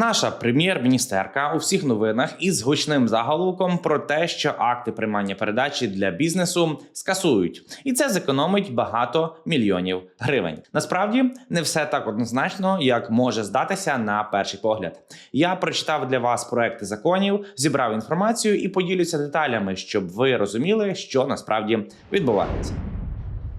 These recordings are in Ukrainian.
Наша прем'єр-міністерка у всіх новинах із гучним заголовком про те, що акти приймання передачі для бізнесу скасують, і це зекономить багато мільйонів гривень. Насправді не все так однозначно, як може здатися на перший погляд. Я прочитав для вас проекти законів, зібрав інформацію і поділюся деталями, щоб ви розуміли, що насправді відбувається.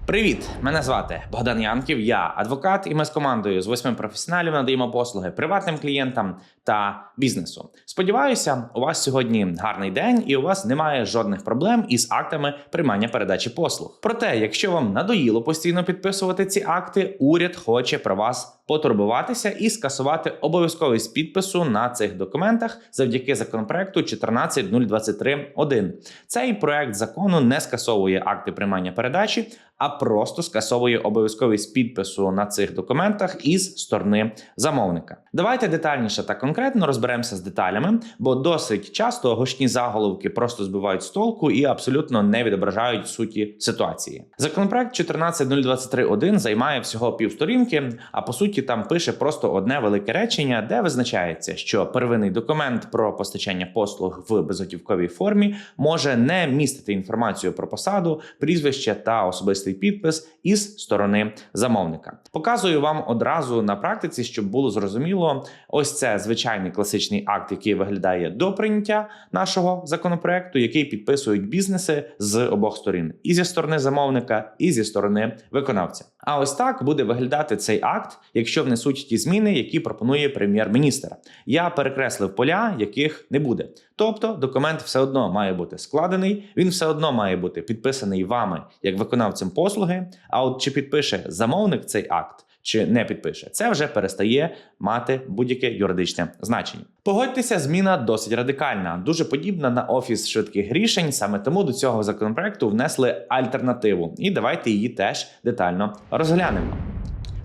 Привіт, мене звати Богдан Янків. Я адвокат, і ми з командою з восьми професіоналів надаємо послуги приватним клієнтам та бізнесу. Сподіваюся, у вас сьогодні гарний день і у вас немає жодних проблем із актами приймання передачі послуг. Проте, якщо вам надоїло постійно підписувати ці акти, уряд хоче про вас потурбуватися і скасувати обов'язковість підпису на цих документах завдяки законопроекту 14.023.1. Цей проект закону не скасовує акти приймання передачі, а просто скасовує обов'язковість підпису на цих документах із сторони замовника. Давайте детальніше та конкретно розберемося з деталями, бо досить часто гучні заголовки просто збивають з толку і абсолютно не відображають суті ситуації. Законопроект 14.023.1 займає всього півсторінки, а по суті там пише просто одне велике речення, де визначається, що первинний документ про постачання послуг в безготівковій формі може не містити інформацію про посаду, прізвище та особистий підпис із сторони замовника. Показую вам одразу на практиці, щоб було зрозуміло, ось це звичайний класичний акт, який виглядає до прийняття нашого законопроекту, який підписують бізнеси з обох сторін, і зі сторони замовника, і зі сторони виконавця. А ось так буде виглядати цей акт, якщо внесуть ті зміни, які пропонує прем'єр-міністр. Я перекреслив поля, яких не буде. Тобто документ все одно має бути складений, він все одно має бути підписаний вами як виконавцем послуги. А от чи підпише замовник цей акт? Чи не підпише, це вже перестає мати будь-яке юридичне значення. Погодьтеся, зміна досить радикальна, дуже подібна на офіс швидких рішень. Саме тому до цього законопроекту внесли альтернативу, і давайте її теж детально розглянемо.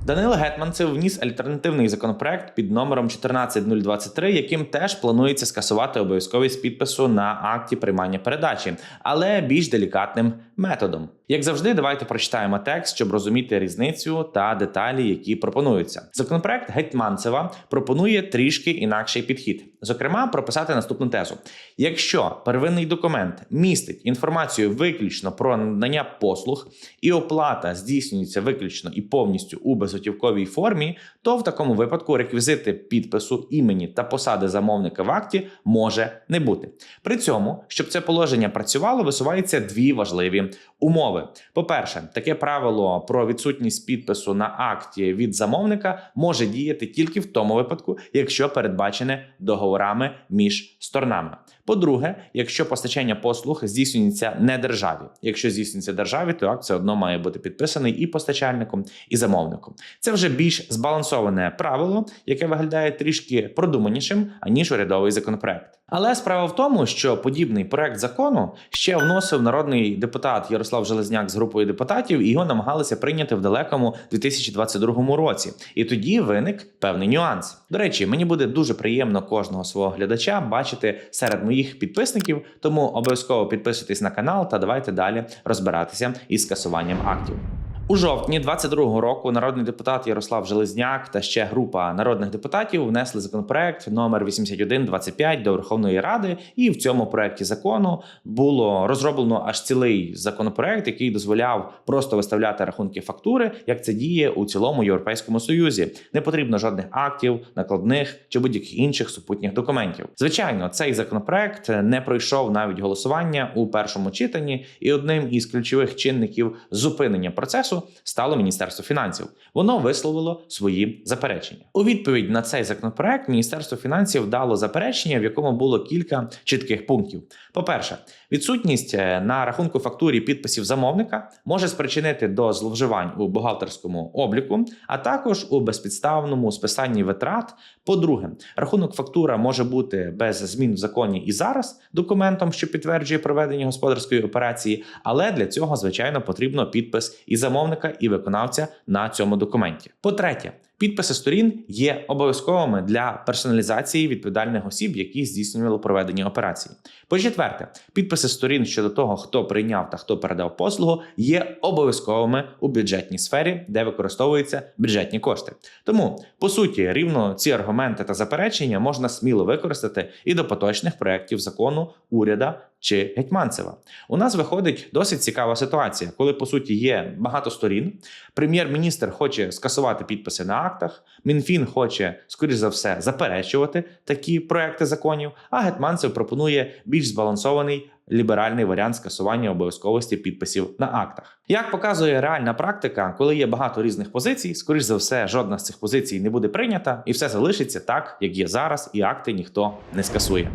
Данило Гетманцев вніс альтернативний законопроект під номером 14023, яким теж планується скасувати обов'язковість підпису на акті приймання передачі, але більш делікатним методом. Як завжди, давайте прочитаємо текст, щоб розуміти різницю та деталі, які пропонуються. Законопроект Гетьманцева пропонує трішки інакший підхід. Зокрема, прописати наступну тезу: якщо первинний документ містить інформацію виключно про надання послуг і оплата здійснюється виключно і повністю у безготівковій формі, то в такому випадку реквізити підпису імені та посади замовника в акті може не бути. При цьому, щоб це положення працювало, висуваються дві важливі умови. По-перше, таке правило про відсутність підпису на акті від замовника може діяти тільки в тому випадку, якщо передбачене договорами між сторонами. По-друге, якщо постачання послуг здійснюється не державі. Якщо здійснюється державі, то акт все одно має бути підписаний і постачальником, і замовником. Це вже більш збалансоване правило, яке виглядає трішки продуманішим аніж урядовий законопроект. Але справа в тому, що подібний проект закону ще вносив народний депутат Ярослав Железняк з групою депутатів, і його намагалися прийняти в далекому 2022 році. І тоді виник певний нюанс. До речі, мені буде дуже приємно кожного свого глядача бачити серед моїх підписників, тому обов'язково підписуйтесь на канал та давайте далі розбиратися із скасуванням актів. У жовтні 22-го року народний депутат Ярослав Железняк та ще група народних депутатів внесли законопроект номер 8125 до Верховної Ради, і в цьому проекті закону було розроблено аж цілий законопроект, який дозволяв просто виставляти рахунки фактури, як це діє у цілому європейському союзі. Не потрібно жодних актів, накладних чи будь-яких інших супутніх документів. Звичайно, цей законопроект не пройшов навіть голосування у першому читанні, і одним із ключових чинників зупинення процесу стало Міністерство фінансів. Воно висловило свої заперечення. У відповідь на цей законопроект Міністерство фінансів дало заперечення, в якому було кілька чітких пунктів. По-перше, відсутність е, на рахунку фактурі підписів замовника може спричинити до зловживань у бухгалтерському обліку, а також у безпідставному списанні витрат. По-друге, рахунок фактура може бути без змін в законі і зараз документом, що підтверджує проведення господарської операції, але для цього, звичайно, потрібно підпис і замовника, і виконавця на цьому документі. По-третє, Підписи сторін є обов'язковими для персоналізації відповідальних осіб, які здійснювали проведені операції. По четверте, підписи сторін щодо того, хто прийняв та хто передав послугу, є обов'язковими у бюджетній сфері, де використовуються бюджетні кошти. Тому, по суті, рівно ці аргументи та заперечення можна сміло використати і до поточних проєктів закону уряда чи Гетьманцева. У нас виходить досить цікава ситуація, коли по суті є багато сторін. Прем'єр-міністр хоче скасувати підписи на актах. Мінфін хоче, скоріш за все, заперечувати такі проекти законів. А Гетманцев пропонує більш збалансований ліберальний варіант скасування обов'язковості підписів на актах. Як показує реальна практика, коли є багато різних позицій, скоріш за все, жодна з цих позицій не буде прийнята, і все залишиться так, як є зараз, і акти ніхто не скасує.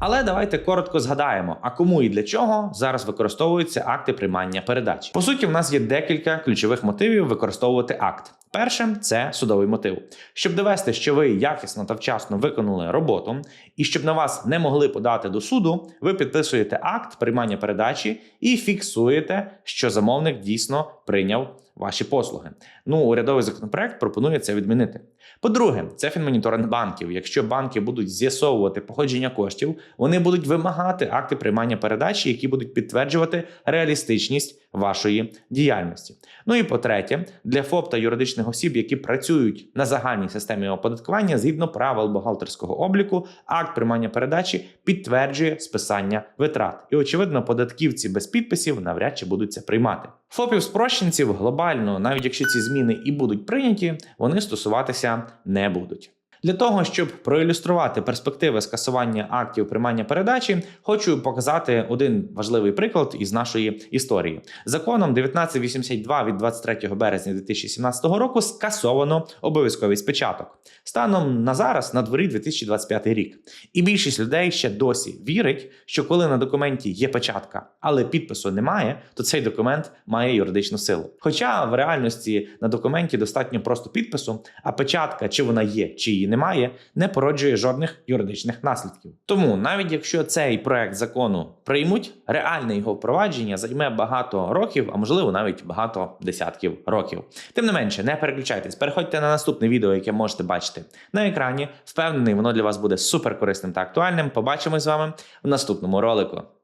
Але давайте коротко згадаємо, а кому і для чого зараз використовуються акти приймання передачі. По суті, в нас є декілька ключових мотивів використовувати акт. Перше це судовий мотив, щоб довести, що ви якісно та вчасно виконали роботу, і щоб на вас не могли подати до суду, ви підписуєте акт приймання передачі і фіксуєте, що замовник дійсно прийняв ваші послуги. Ну, урядовий законопроект пропонує це відмінити. По-друге, це фінмоніторинг банків. Якщо банки будуть з'ясовувати походження коштів, вони будуть вимагати акти приймання передачі, які будуть підтверджувати реалістичність вашої діяльності. Ну і по-третє, для ФОП та юридичних осіб, які працюють на загальній системі оподаткування, згідно правил бухгалтерського обліку, акт приймання передачі підтверджує списання витрат. І очевидно, податківці без підписів навряд чи будуть це приймати. ФОПів спрощенців глобально, навіть якщо ці зміни і будуть прийняті, вони стосуватися не будуть. Для того щоб проілюструвати перспективи скасування актів приймання передачі, хочу показати один важливий приклад із нашої історії. Законом 1982 від 23 березня 2017 року скасовано обов'язковість печаток. Станом на зараз на дворі 2025 рік. І більшість людей ще досі вірить, що коли на документі є печатка, але підпису немає, то цей документ має юридичну силу. Хоча в реальності на документі достатньо просто підпису, а печатка, чи вона є, чи її немає, не породжує жодних юридичних наслідків. Тому, навіть якщо цей проект закону приймуть, реальне його впровадження займе багато років, а можливо навіть багато десятків років. Тим не менше, не переключайтесь, переходьте на наступне відео, яке можете бачити на екрані. Впевнений, воно для вас буде супер корисним та актуальним. Побачимось з вами в наступному ролику.